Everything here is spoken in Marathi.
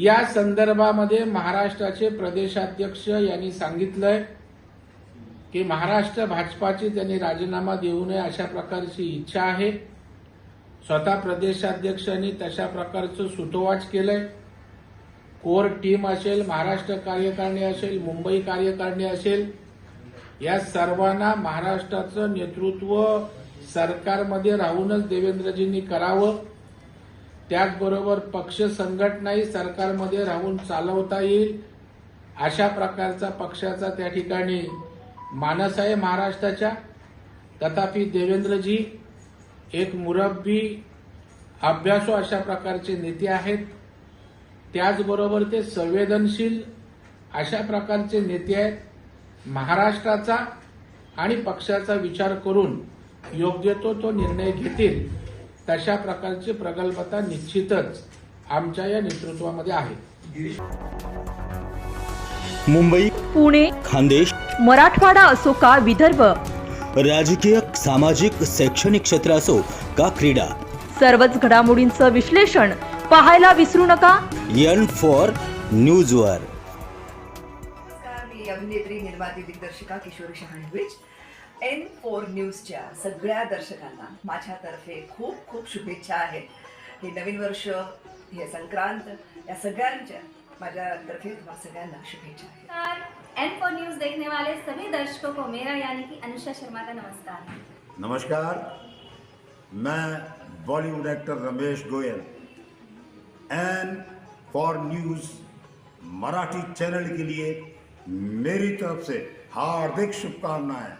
या संदर्भामध्ये महाराष्ट्राचे प्रदेशाध्यक्ष यांनी सांगितलंय की महाराष्ट्र भाजपाची त्यांनी राजीनामा देऊ नये अशा प्रकारची इच्छा आहे. स्वतः प्रदेशाध्यक्षांनी तशा प्रकारचं सुतोवाच केलंय. कोर टीम असेल महाराष्ट्र कार्यकारिणी असेल मुंबई कार्यकारिणी असेल या सर्वांना महाराष्ट्राचं नेतृत्व सरकारमध्ये राहूनच देवेंद्रजींनी करावं. त्याचबरोबर पक्ष संघटनाही सरकारमध्ये राहून चालवता येईल. अशा प्रकारचा पक्षाचा त्या ठिकाणी मानस आहे महाराष्ट्राच्या. तथापि देवेंद्रजी एक मुरब्बी अभ्यासू अशा प्रकारचे नेते आहेत. त्याचबरोबर ते संवेदनशील अशा प्रकारचे नेते आहेत. महाराष्ट्राचा आणि पक्षाचा विचार करून योग्य तो तो निर्णय घेतील. तशा प्रकारची प्रगल्भता निश्चितच आमच्या या नेतृत्वामध्ये आहे. मुंबई पुणे खानदेश मराठवाडा असो का विदर्भ? राजकीय सामाजिक शैक्षणिक क्षेत्र असो का क्रीडा? सर्वच घडामोडींचं विश्लेषण पाहायला विसरू नका. एन फॉर न्यूजवर. नमस्कार मी अभिनेत्री निर्माती दिग्दर्शिका किशोरी शहाणविच एन फोर न्यूजच्या सगळ्या दर्शकांना माझ्यातर्फे खूप खूप शुभेच्छा आहेत. हे नवीन वर्ष हे संक्रांत या सगळ्यांच्या माझ्यातर्फे तुम्हाला सगळ्यांना शुभेच्छा आहेत. एन फोर न्यूज़ देखने वाले सभी दर्शकों को मेरा यानी कि अनुषा शर्मा का नमस्कार. नमस्कार. मैं Bollywood actor Ramesh Goyal. N for news Marathi channel के लिए मेरी तरफ़ से हार्दिक शुभकामनाएँ।